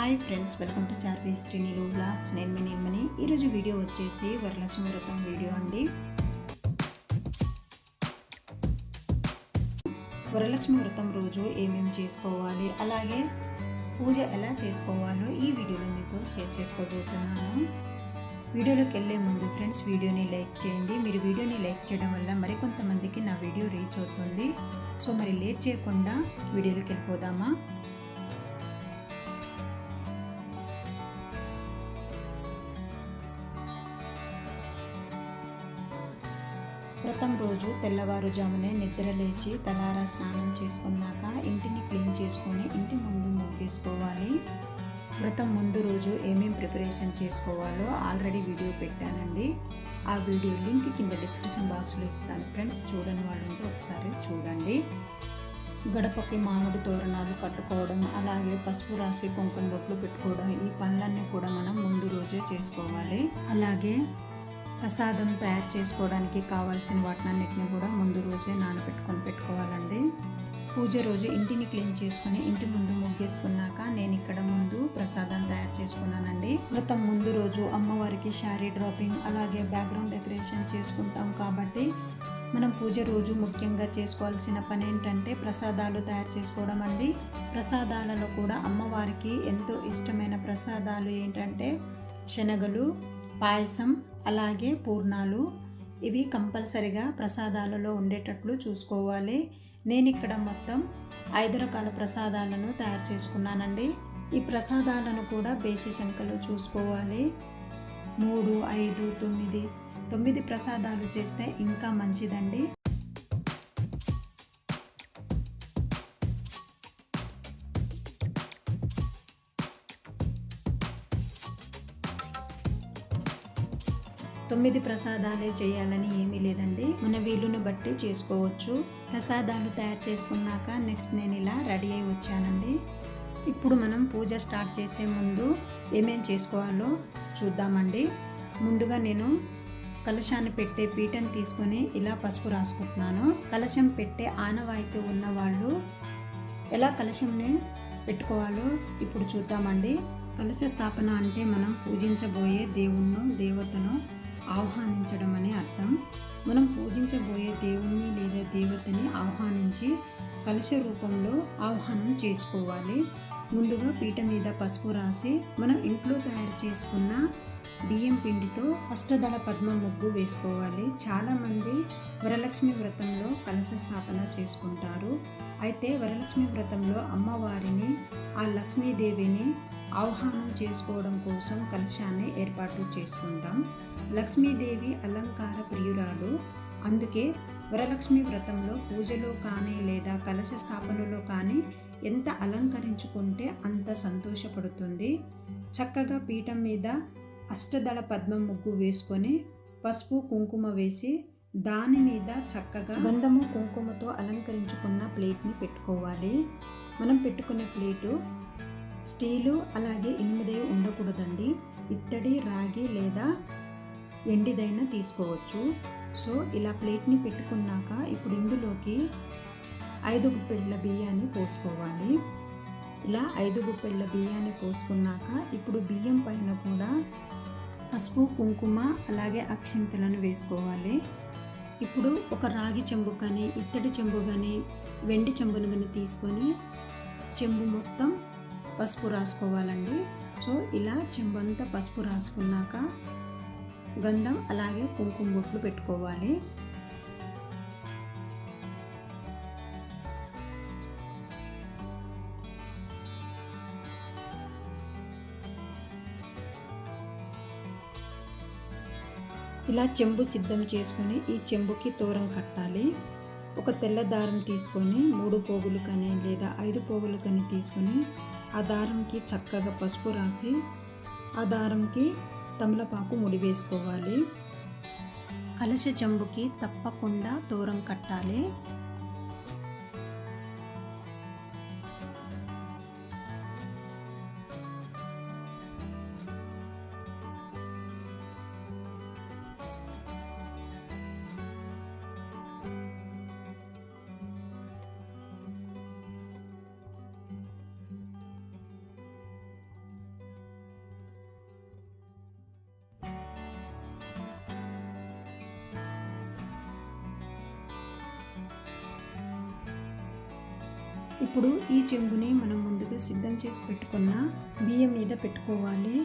Hi friends welcome to Charvi శ్రీనిలు blogs. నేను మీ నిర్మని ఈరోజు వీడియో వచ్చేసి వరలక్ష్మి వ్రతం వీడియో అండి. వరలక్ష్మి వ్రతం రోజు ఏమేమి చేసుకోవాలి అలాగే పూజ ఎలా చేసుకోవాలో ఈ వీడియోలో మీతో షేర్ చేసుకోబోతున్నాను. వీడియోలోకి వెళ్ళే ముందు ఫ్రెండ్స్ వీడియోని లైక్ చేయండి. మీరు వీడియోని లైక్ చేయడం వల్ల మరికొంతమందికి నా వీడియో రీచ్ అవుతుంది. సో మరి లేట్ చేయకుండా వీడియోలోకి వెళ్ళిపోదామా? వ్రతం రోజు తెల్లవారుజామునే నిద్ర లేచి తలారా స్నానం చేసుకున్నాక ఇంటిని క్లీన్ చేసుకొని ఇంటి ముందు ముగ్గేసుకోవాలి వ్రతం ముందు రోజు ఏమేమి ప్రిపరేషన్ చేసుకోవాలో ఆల్రెడీ వీడియో పెట్టానండి. ఆ వీడియో లింక్ కింద డిస్క్రిప్షన్ బాక్స్లో ఇస్తాను. ఫ్రెండ్స్ చూడని వాళ్ళంటే ఒకసారి చూడండి. గడపకి మామిడి తోరణాలు కట్టుకోవడం అలాగే పసుపు రాసి కుంకుమ బొట్లు పెట్టుకోవడం ఈ పనులన్నీ కూడా మనం ముందు రోజే చేసుకోవాలి. అలాగే ప్రసాదం తయారు చేసుకోవడానికి కావాల్సిన వాటినన్నిటిని కూడా ముందు రోజే నానబెట్టుకొని పెట్టుకోవాలండి. పూజ రోజు ఇంటిని క్లీన్ చేసుకుని ఇంటి ముందు ముగ్గేసుకున్నాక నేను ఇక్కడ ముందు ప్రసాదం తయారు చేసుకున్నానండి. వ్రతం ముందు రోజు అమ్మవారికి శారీ డ్రాపింగ్ అలాగే బ్యాక్గ్రౌండ్ డెకరేషన్ చేసుకుంటాం కాబట్టి మనం పూజ రోజు ముఖ్యంగా చేసుకోవాల్సిన పని ఏంటంటే ప్రసాదాలు తయారు చేసుకోవడం అండి. ప్రసాదాలలో కూడా అమ్మవారికి ఎంతో ఇష్టమైన ప్రసాదాలు ఏంటంటే శనగలు పాయసం అలాగే పూర్ణాలు ఇవి కంపల్సరిగా ప్రసాదాలలో ఉండేటట్లు చూసుకోవాలి. నేను ఇక్కడ మొత్తం ఐదు రకాల ప్రసాదాలను తయారు చేసుకున్నానండి. ఈ ప్రసాదాలను కూడా బేసి సంఖ్యలో చూసుకోవాలి. మూడు ఐదు తొమ్మిది తొమ్మిది ప్రసాదాలు చేస్తే ఇంకా మంచిదండి. తొమ్మిది ప్రసాదాలే చేయాలని ఏమీ లేదండి. మన వీలును బట్టి చేసుకోవచ్చు. ప్రసాదాలు తయారు చేసుకున్నాక నెక్స్ట్ నేను ఇలా రెడీ అయి వచ్చానండి. ఇప్పుడు మనం పూజ స్టార్ట్ చేసే ముందు ఏమేం చేసుకోవాలో చూద్దామండి. ముందుగా నేను కలశాన్ని పెట్టే పీటను తీసుకొని ఇలా పసుపు రాసుకుంటున్నాను. కలశం పెట్టే ఆనవాయితీ ఉన్న వాళ్ళు ఎలా కలశంని పెట్టుకోవాలో ఇప్పుడు చూద్దామండి. కలశ స్థాపన అంటే మనం పూజించబోయే దేవుణ్ణు దేవతను ఆహ్వానించడం అనే అర్థం. మనం పూజించబోయే దేవుణ్ణి లేదా దేవతని ఆహ్వానించి కలశ రూపంలో ఆహ్వానం చేసుకోవాలి. ముందుగా పీట మీద పసుపు రాసి మనం ఇంట్లో తయారు చేసుకున్న బియ్యం పిండితో అష్టదళ పద్మ ముగ్గు వేసుకోవాలి. చాలామంది వరలక్ష్మి వ్రతంలో కలశ స్థాపన చేసుకుంటారు. అయితే వరలక్ష్మి వ్రతంలో అమ్మవారిని ఆ లక్ష్మీదేవిని ఆహ్వానం చేసుకోవడం కోసం కలశాన్ని ఏర్పాటు చేసుకుంటాం. లక్ష్మీదేవి అలంకార ప్రియురాలు. అందుకే వరలక్ష్మి వ్రతంలో పూజలో కానీ లేదా కలశ స్థాపనలో కానీ ఎంత అలంకరించుకుంటే అంత సంతోషపడుతుంది. చక్కగా పీఠం మీద అష్టదళ పద్మ ముగ్గు వేసుకొని పసుపు కుంకుమ వేసి దాని మీద చక్కగా గంధము కుంకుమతో అలంకరించుకున్న ప్లేట్ని పెట్టుకోవాలి. మనం పెట్టుకునే ప్లేటు స్టీలు అలాగే ఇనుముదే ఉండకూడదండి. ఇత్తడి రాగి లేదా ఎండిదైనా తీసుకోవచ్చు. సో ఇలా ప్లేట్ని పెట్టుకున్నాక ఇప్పుడు ఇందులోకి ఐదు గుప్పెళ్ళ బియ్యాన్ని పోసుకోవాలి. ఇలా ఐదు గుప్పెళ్ళ బియ్యాన్ని పోసుకున్నాక ఇప్పుడు బియ్యం పైన కూడా పసుపు కుంకుమ అలాగే అక్షింతలను వేసుకోవాలి. ఇప్పుడు ఒక రాగి చెంబు కానీ ఇత్తడి చెంబు కానీ వెండి చెంబును కానీ తీసుకొని చెంబు మొత్తం పసుపు రాసుకోవాలండి. సో ఇలా చెంబంతా పసుపు రాసుకున్నాక గంధం అలాగే కుంకుమ బొట్లు పెట్టుకోవాలి. ఇలా చెంబు సిద్ధం చేసుకొని ఈ చెంబుకి తోరం కట్టాలి. ఒక తెల్ల దారం తీసుకొని మూడు పోగులు కానీ లేదా ఐదు పోగులు కానీ తీసుకొని ఆ దారంకి చక్కగా పసుపు రాసి ఆ దారంకి తమలపాకు ముడి వేసుకోవాలి. కలశ చెంబుకి తప్పకుండా దూరం కట్టాలి. ఇప్పుడు ఈ చెంబుని మనం ముందుగా సిద్ధం చేసి పెట్టుకున్న బియ్యం మీద పెట్టుకోవాలి.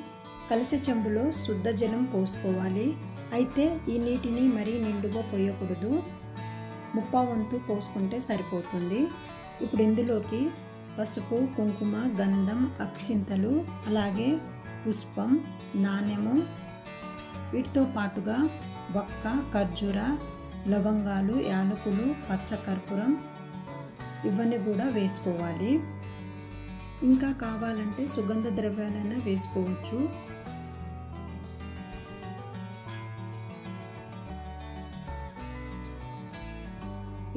కలిసే చెంబులో శుద్ధ జలం పోసుకోవాలి. అయితే ఈ నీటిని మరీ నిండుగా పోయకూడదు. ముప్పా వంతు పోసుకుంటే సరిపోతుంది. ఇప్పుడు ఇందులోకి పసుపు కుంకుమ గంధం అక్షింతలు అలాగే పుష్పం నాణ్యము వీటితో పాటుగా వక్క ఖర్జూర లవంగాలు యాలకులు పచ్చకర్పూరం ఇవన్నీ కూడా వేసుకోవాలి. ఇంకా కావాలంటే సుగంధ ద్రవ్యాలైనా వేసుకోవచ్చు.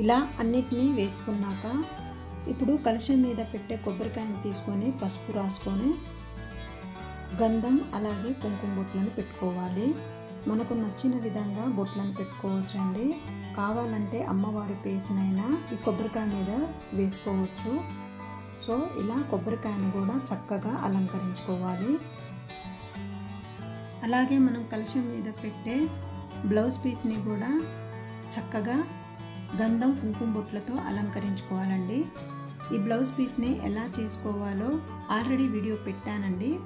ఇలా అన్నిటినీ వేసుకున్నాక ఇప్పుడు కలశం మీద పెట్టే కొబ్బరికాయని తీసుకొని పసుపు రాసుకొని గంధం అలాగే కుంకుమ బొట్లను పెట్టుకోవాలి. మనకు నచ్చిన విధంగా బొట్లను పెట్టుకోవచ్చండి. కావాలంటే అమ్మవారి పేసినైనా ఈ కొబ్బరికాయ మీద వేసుకోవచ్చు. సో ఇలా కొబ్బరికాయను కూడా చక్కగా అలంకరించుకోవాలి. అలాగే మనం కలశం మీద పెట్టే బ్లౌజ్ పీస్ని కూడా చక్కగా గంధం కుంకుమ బొట్లతో అలంకరించుకోవాలండి. ఈ బ్లౌజ్ పీస్ని ఎలా చేసుకోవాలో ఆల్రెడీ వీడియో పెట్టానండి.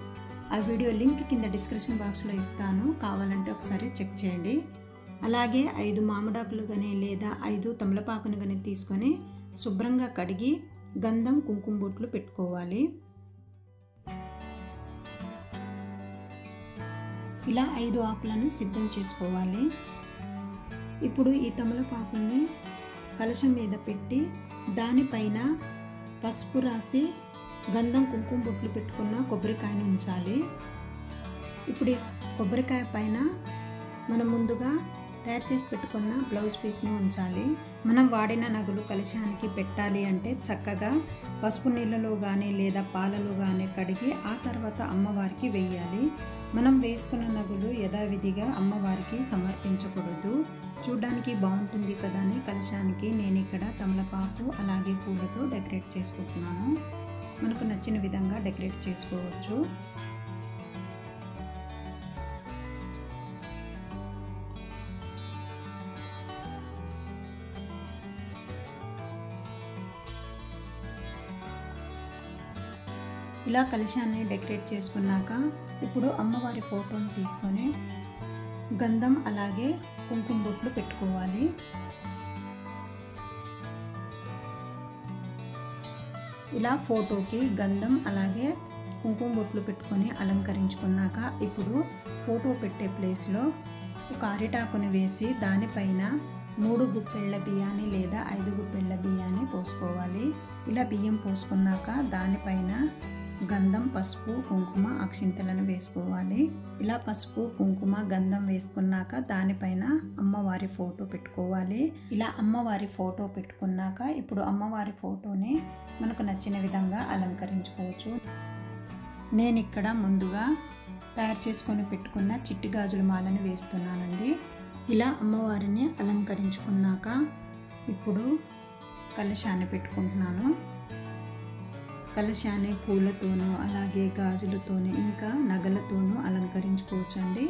ఆ వీడియో లింక్ కింద డిస్క్రిప్షన్ బాక్స్లో ఇస్తాను. కావాలంటే ఒకసారి చెక్ చేయండి. అలాగే ఐదు మామిడాకులు కానీ లేదా ఐదు తమలపాకును కానీ తీసుకొని శుభ్రంగా కడిగి గంధం కుంకుమ బొట్లు పెట్టుకోవాలి. ఇలా ఐదు ఆకులను సిద్ధం చేసుకోవాలి. ఇప్పుడు ఈ తమలపాకుల్ని కలశం మీద పెట్టి దానిపైన పసుపు రాసి గంధం కుంకుమ బొట్లు పెట్టుకున్న కొబ్బరికాయని ఉంచాలి. ఇప్పుడు కొబ్బరికాయ పైన మనం ముందుగా తయారు చేసి పెట్టుకున్న బ్లౌజ్ పీస్ని ఉంచాలి. మనం వాడిన నగలు కలశానికి పెట్టాలి అంటే చక్కగా పసుపు నీళ్ళలో కానీ లేదా పాలలో కానీ కడిగి ఆ తర్వాత అమ్మవారికి వేయాలి. మనం వేసుకున్న నగులు యథావిధిగా అమ్మవారికి సమర్పించకూడదు. చూడడానికి బాగుంటుంది కదా అని కలశానికి నేను ఇక్కడ తమలపాకు అలాగే పూలతో డెకరేట్ చేసుకుంటున్నాను. నచ్చిన విధంగా డెకరేట్ చేసుకోవచ్చు. ఇలా కలశాన్ని డెకరేట్ చేసుకున్నాక ఇప్పుడు అమ్మవారి ఫోటోని తీసుకొని గంధం అలాగే కుంకుమ బొట్లు పెట్టుకోవాలి. ఇలా ఫోటోకి గంధం అలాగే కుంకుమ బొట్లు పెట్టుకొని అలంకరించుకున్నాక ఇప్పుడు ఫోటో పెట్టే ప్లేస్లో ఒక అరిటాకుని వేసి దానిపైన మూడు గుప్పెళ్ళ బియ్యాన్ని లేదా ఐదు గుప్పెళ్ళ బియ్యాన్ని పోసుకోవాలి. ఇలా బియ్యం పోసుకున్నాక దానిపైన గంధం పసుపు కుంకుమ అక్షింతలను వేసుకోవాలి. ఇలా పసుపు కుంకుమ గంధం వేసుకున్నాక దానిపైన అమ్మవారి ఫోటో పెట్టుకోవాలి. ఇలా అమ్మవారి ఫోటో పెట్టుకున్నాక ఇప్పుడు అమ్మవారి ఫోటోని మనకు నచ్చిన విధంగా అలంకరించుకోవచ్చు. నేను ఇక్కడ ముందుగా తయారు చేసుకొని పెట్టుకున్న చిట్టి గాజుల మాలను వేస్తున్నానండి. ఇలా అమ్మవారిని అలంకరించుకున్నాక ఇప్పుడు కలశాన్ని పెట్టుకుంటున్నాను. కలశాన్ని పూలతోనూ అలాగే గాజులతోనూ ఇంకా నగలతోనూ అలంకరించుకోవచ్చండి.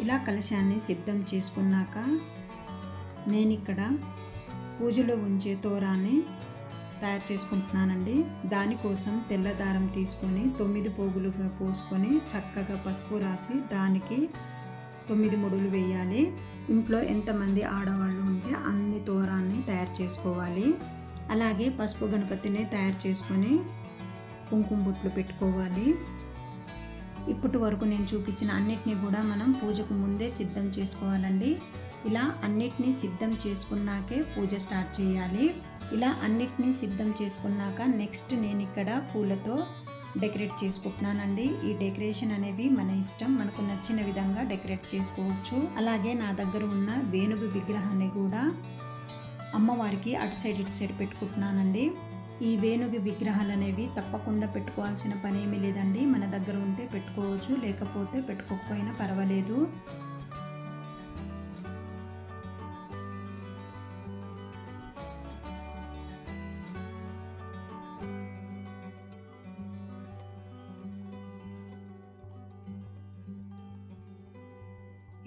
ఇలా కలశాన్ని సిద్ధం చేసుకున్నాక నేను ఇక్కడ పూజలో ఉంచే తోరాన్ని తయారు చేసుకుంటున్నానండి. దానికోసం తెల్ల దారం తీసుకొని తొమ్మిది పోగులుగా పోసుకొని చక్కగా పసుపు రాసి దానికి తొమ్మిది ముడులు వేయాలి. ఇంట్లో ఎంతమంది ఆడవాళ్ళు ఉంటే అన్ని తోరాన్ని తయారు చేసుకోవాలి. అలాగే పసుపు గణపతిని తయారు చేసుకొని కుంకుమ బొట్లు పెట్టుకోవాలి. ఇప్పటి వరకు నేను చూపించిన అన్నిటినీ కూడా మనం పూజకు ముందే సిద్ధం చేసుకోవాలండి. ఇలా అన్నిటినీ సిద్ధం చేసుకున్నాకే పూజ స్టార్ట్ చేయాలి. ఇలా అన్నిటినీ సిద్ధం చేసుకున్నాక నెక్స్ట్ నేను ఇక్కడ పూలతో డెకరేట్ చేసుకుంటున్నానండి. ఈ డెకరేషన్ అనేవి మన ఇష్టం. మనకు నచ్చిన విధంగా డెకరేట్ చేసుకోవచ్చు. అలాగే నా దగ్గర ఉన్న వేణుగు విగ్రహాన్ని కూడా అమ్మవారికి అటు సైడ్ ఇటు సైడ్ పెట్టుకుంటున్నానండి. ఈ వేణుగు విగ్రహాలు అనేవి తప్పకుండా పెట్టుకోవాల్సిన పని ఏమీ లేదండి. మన దగ్గర ఉంటే పెట్టుకోవచ్చు లేకపోతే పెట్టుకోకపోయినా పర్వాలేదు.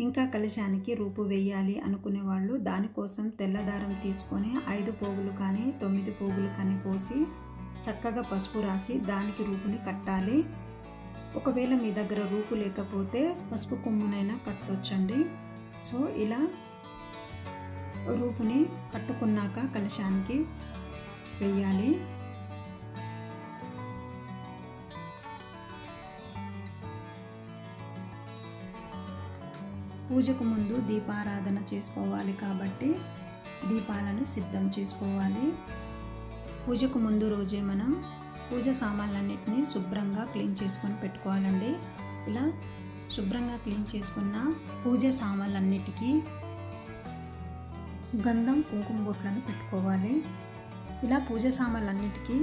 ఇంకా కలశానికి రూపు వేయాలి అనుకునేవాళ్ళు దానికోసం తెల్లదారం తీసుకొని ఐదు పోగులు కానీ తొమ్మిది పోగులు కానీ పోసి చక్కగా పసుపు రాసి దానికి రూపుని కట్టాలి. ఒకవేళ మీ దగ్గర రూపు లేకపోతే పసుపు కొమ్మునైనా కట్టొచ్చండి. సో ఇలా రూపుని కట్టుకున్నాక కలశానికి వేయాలి. పూజకు ముందు దీపారాధన చేసుకోవాలి కాబట్టి దీపాలను సిద్ధం చేసుకోవాలి. పూజకు ముందు రోజే మనం పూజ సామాన్లన్నింటినీ శుభ్రంగా క్లీన్ చేసుకొని పెట్టుకోవాలండి. ఇలా శుభ్రంగా క్లీన్ చేసుకున్న పూజ సామాన్లన్నిటికీ గంధం కుంకుమ బొట్లను పెట్టుకోవాలి. ఇలా పూజ సామాన్లన్నిటికీ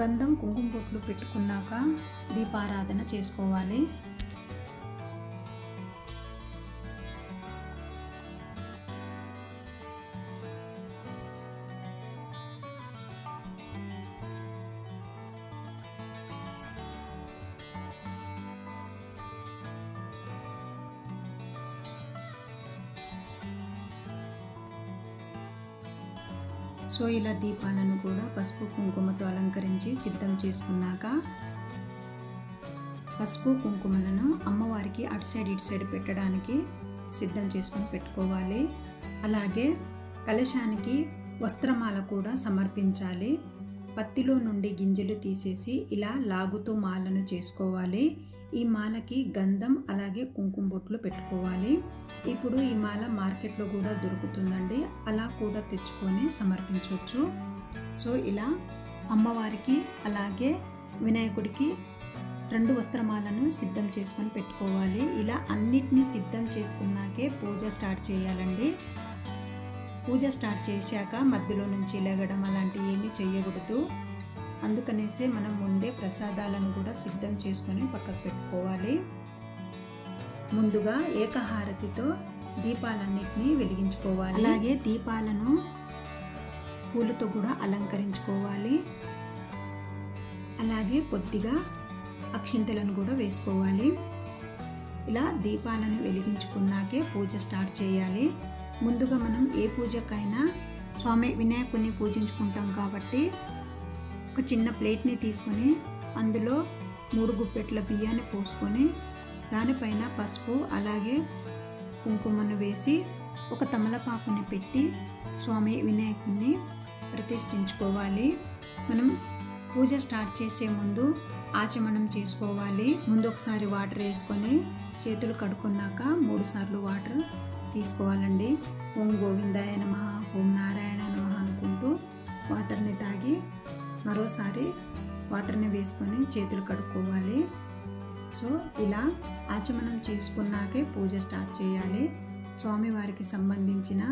గంధం కుంకుమ బొట్లు పెట్టుకున్నాక దీపారాధన చేసుకోవాలి. సో ఇలా దీపాలను కూడా పసుపు కుంకుమతో అలంకరించి సిద్ధం చేసుకున్నాక పసుపు కుంకుమలను అమ్మవారికి అటు సైడ్ ఇటు సైడ్ పెట్టడానికి సిద్ధం చేసుకొని పెట్టుకోవాలి. అలాగే కలశానికి వస్త్రమాల కూడా సమర్పించాలి. పత్తిలో నుండి గింజలు తీసేసి ఇలా లాగుతూ మాలను చేసుకోవాలి. ఈ మాలకి గంధం అలాగే కుంకుమ బొట్లు పెట్టుకోవాలి. ఇప్పుడు ఈ మాల మార్కెట్లో కూడా దొరుకుతుందండి. అలా కూడా తెచ్చుకొని సమర్పించవచ్చు. సో ఇలా అమ్మవారికి అలాగే వినాయకుడికి రెండు వస్త్రమాలను సిద్ధం చేసుకొని పెట్టుకోవాలి. ఇలా అన్నిటినీ సిద్ధం చేసుకున్నాకే పూజ స్టార్ట్ చేయాలండి. పూజ స్టార్ట్ చేశాక మధ్యలో నుంచి లెగడం అలాంటివి ఏమీ చేయకూడదు. అందుకనేసే మనం ముందే ప్రసాదాలను కూడా సిద్ధం చేసుకొని పక్కకు పెట్టుకోవాలి. ముందుగా ఏకహారతితో దీపాలన్నిటినీ వెలిగించుకోవాలి. అలాగే దీపాలను పూలతో కూడా అలంకరించుకోవాలి. అలాగే కొద్దిగా అక్షింతలను కూడా వేసుకోవాలి. ఇలా దీపాలను వెలిగించుకున్నాకే పూజ స్టార్ట్ చేయాలి. ముందుగా మనం ఏ పూజకైనా స్వామి వినాయకుని పూజించుకుంటాం కాబట్టి ఒక చిన్న ప్లేట్ని తీసుకొని అందులో మూడు గుప్పెట్ల బియ్యాన్ని పోసుకొని దానిపైన పసుపు అలాగే కుంకుమను వేసి ఒక తమలపాకుని పెట్టి స్వామి వినాయకుడిని ప్రతిష్ఠించుకోవాలి. మనం పూజ స్టార్ట్ చేసే ముందు ఆచమనం చేసుకోవాలి. ముందు ఒకసారి వాటర్ వేసుకొని చేతులు కడుక్కున్నాక మూడు సార్లు వాటర్ తీసుకోవాలండి. ఓం గోవిందాయ నమ ఓం నారాయణ నమ అనుకుంటూ వాటర్ని తాగి మరోసారి వాటర్ని వేసుకొని చేతులు కడుక్కోవాలి. సో ఇలా ఆచమనం చేసుకున్నాకే పూజ స్టార్ట్ చేయాలి. స్వామివారికి సంబంధించిన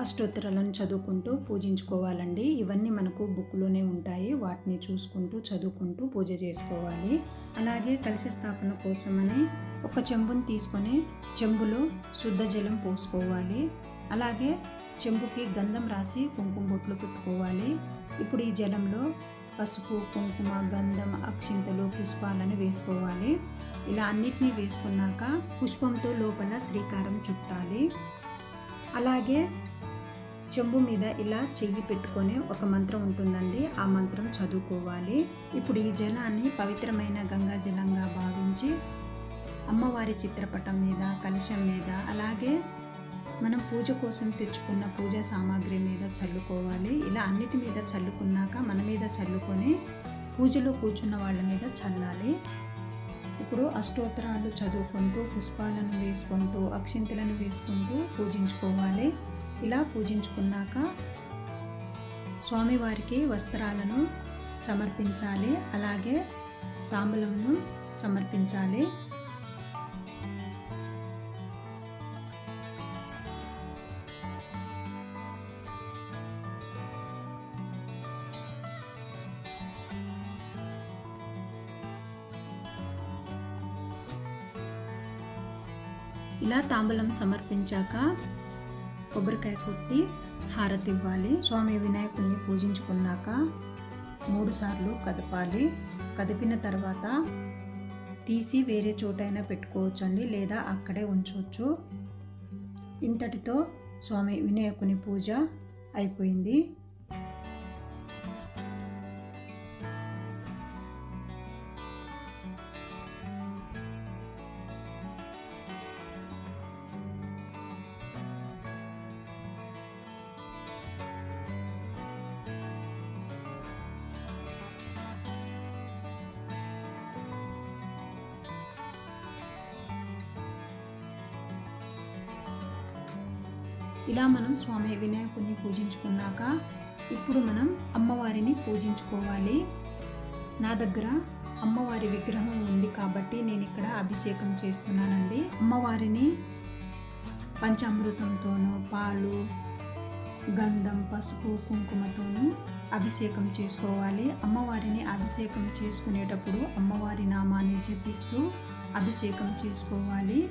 అష్టోత్తరాలను చదువుకుంటూ పూజించుకోవాలండి. ఇవన్నీ మనకు బుక్లోనే ఉంటాయి. వాటిని చూసుకుంటూ చదువుకుంటూ పూజ చేసుకోవాలి. అలాగే కలిసి స్థాపన కోసమని ఒక చెంబుని తీసుకొని చెంబులో శుద్ధ జలం పోసుకోవాలి. అలాగే చెంబుకి గంధం రాసి కుంకుమ బొట్లు పెట్టుకోవాలి. ఇప్పుడు ఈ జలంలో పసుపు కుంకుమ గంధం అక్షింతలు పుష్పాలను వేసుకోవాలి. ఇలా అన్నిటినీ వేసుకున్నాక పుష్పంతో లోపల శ్రీకారం చుట్టాలి. అలాగే చెంబు మీద ఇలా చెయ్యి పెట్టుకొని ఒక మంత్రం ఉంటుందండి ఆ మంత్రం చదువుకోవాలి. ఇప్పుడు ఈ జలాన్ని పవిత్రమైన గంగా జలంగా భావించి అమ్మవారి చిత్రపటం మీద కలశం మీద అలాగే మనం పూజ కోసం తెచ్చుకున్న పూజా సామాగ్రి మీద చల్లుకోవాలి. ఇలా అన్నిటి మీద చల్లుకున్నాక మన మీద చల్లుకొని పూజలో కూర్చున్న వాళ్ళ మీద చల్లాలి. ఇప్పుడు అష్టోత్తరాలు చదువుకుంటూ పుష్పాలను వేసుకుంటూ అక్షింతలను వేసుకుంటూ పూజించుకోవాలి. ఇలా పూజించుకున్నాక స్వామివారికి వస్త్రాలను సమర్పించాలి. అలాగే తాంబూలంను సమర్పించాలి. తాంబూలం సమర్పించాక కొబ్బరికాయ కొట్టి హారతి ఇవ్వాలి. స్వామి వినాయకుడిని పూజించుకున్నాక మూడుసార్లు కదపాలి. కదిపిన తర్వాత తీసి వేరే చోటైనా పెట్టుకోవచ్చు అండి లేదా అక్కడే ఉంచవచ్చు. ఇంతటితో స్వామి వినాయకుని పూజ అయిపోయింది. ఇలా మనం స్వామి వినాయకుడిని పూజించుకున్నాక ఇప్పుడు మనం అమ్మవారిని పూజించుకోవాలి. నా దగ్గర అమ్మవారి విగ్రహం ఉంది కాబట్టి నేను ఇక్కడ అభిషేకం చేస్తున్నానండి. అమ్మవారిని పంచామృతంతోనూ పాలు గంధం పసుపు కుంకుమతోనూ అభిషేకం చేసుకోవాలి. అమ్మవారిని అభిషేకం చేసుకునేటప్పుడు అమ్మవారి నామాన్ని జపిస్తూ అభిషేకం చేసుకోవాలి.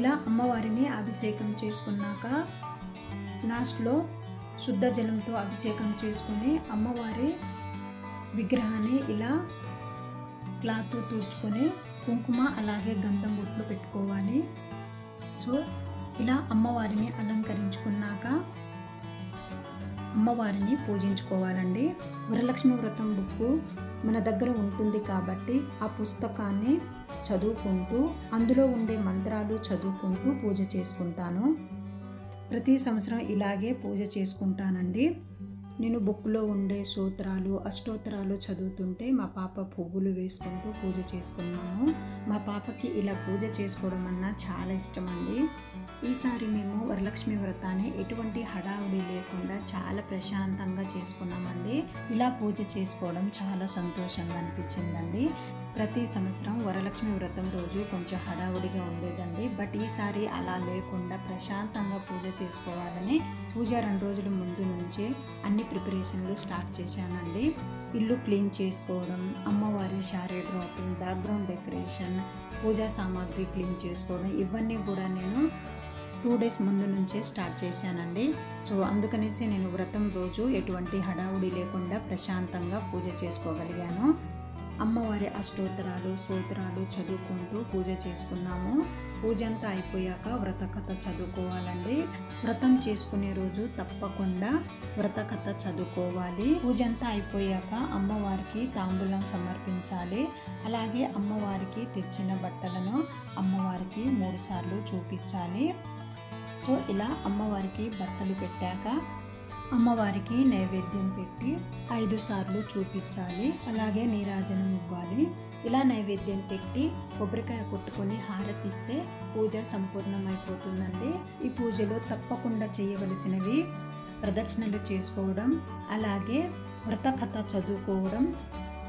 ఇలా అమ్మవారిని అభిషేకం చేసుకున్నాక లాస్ట్లో శుద్ధ జలంతో అభిషేకం చేసుకొని అమ్మవారి విగ్రహాన్ని ఇలా క్లాత్ తుడుచుకొని కుంకుమ అలాగే గంధం బొట్లు పెట్టుకోవాలి. సో ఇలా అమ్మవారిని అలంకరించుకున్నాక అమ్మవారిని పూజించుకోవాలండి. వరలక్ష్మి వ్రతం బుక్ మన దగ్గర ఉంటుంది కాబట్టి ఆ పుస్తకాన్ని చదువుకుంటూ అందులో ఉండే మంత్రాలు చదువుకుంటూ పూజ చేసుకుంటాను. ప్రతి సంవత్సరం ఇలాగే పూజ చేసుకుంటానండి. నేను బుక్లో ఉండే సూత్రాలు అష్టోత్తరాలు చదువుతుంటే మా పాప పువ్వులు వేసుకుంటూ పూజ చేసుకున్నాము. మా పాపకి ఇలా పూజ చేసుకోవడం అన్నా చాలా ఇష్టం అండి ఈసారి మేము వరలక్ష్మి వ్రతాన్ని ఎటువంటి హడావుడి లేకుండా చాలా ప్రశాంతంగా చేసుకున్నామండి. ఇలా పూజ చేసుకోవడం చాలా సంతోషంగా అనిపించిందండి. ప్రతి సంవత్సరం వరలక్ష్మి వ్రతం రోజు కొంచెం హడావుడిగా ఉండేదండి. బట్ ఈసారి అలా లేకుండా ప్రశాంతంగా పూజ చేసుకోవాలని పూజ రెండు రోజుల ముందు నుంచే అన్ని ప్రిపరేషన్లు స్టార్ట్ చేశానండి. ఇల్లు క్లీన్ చేసుకోవడం అమ్మవారి sari draping background decoration puja సామాగ్రి క్లీన్ చేసుకోవడం ఇవన్నీ కూడా నేను టూ డేస్ ముందు నుంచే స్టార్ట్ చేశానండి. సో అందుకనేసి నేను వ్రతం రోజు ఎటువంటి హడావుడి లేకుండా ప్రశాంతంగా పూజ చేసుకోగలిగాను. అమ్మవారి అష్టోత్తరాలు సూత్రాలు చదువుకుంటూ పూజ చేసుకున్నాము. పూజ అంతా అయిపోయాక వ్రతకథ చదువుకోవాలండి. వ్రతం చేసుకునే రోజు తప్పకుండా వ్రతకథ చదువుకోవాలి. పూజ అంతా అయిపోయాక అమ్మవారికి తాంబూలం సమర్పించాలి. అలాగే అమ్మవారికి తెచ్చిన బట్టలను అమ్మవారికి మూడుసార్లు చూపించాలి. సో ఇలా అమ్మవారికి బట్టలు పెట్టాక అమ్మవారికి నైవేద్యం పెట్టి ఐదు సార్లు చూపించాలి. అలాగే నీరాజనం ఇవ్వాలి. ఇలా నైవేద్యం పెట్టి కొబ్బరికాయ కొట్టుకొని హారతిస్తే పూజ సంపూర్ణమైపోతుందండి. ఈ పూజలో తప్పకుండా చేయవలసినవి ప్రదక్షిణలు చేసుకోవడం అలాగే వ్రత కథ చదువుకోవడం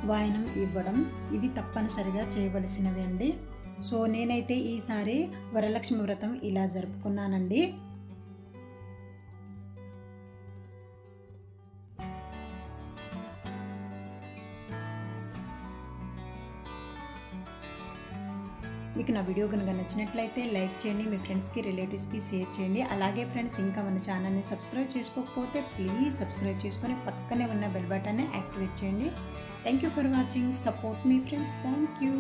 వాయనం ఇవ్వడం ఇవి తప్పనిసరిగా చేయవలసినవి అండి. సో నేనైతే ఈసారి వరలక్ష్మి వ్రతం ఇలా జరుపుకున్నానండి. మీకు నా వీడియో కనుక నచ్చినట్లయితే లైక్ చేయండి మీ ఫ్రెండ్స్కి రిలేటివ్స్కి షేర్ చేయండి. అలాగే ఫ్రెండ్స్ ఇంకా మన ఛానల్ని సబ్స్క్రైబ్ చేసుకోకపోతే ప్లీజ్ సబ్స్క్రైబ్ చేసుకొని పక్కనే ఉన్న బెల్ బటన్ని యాక్టివేట్ చేయండి. Thank you for watching. Support me friends. Thank you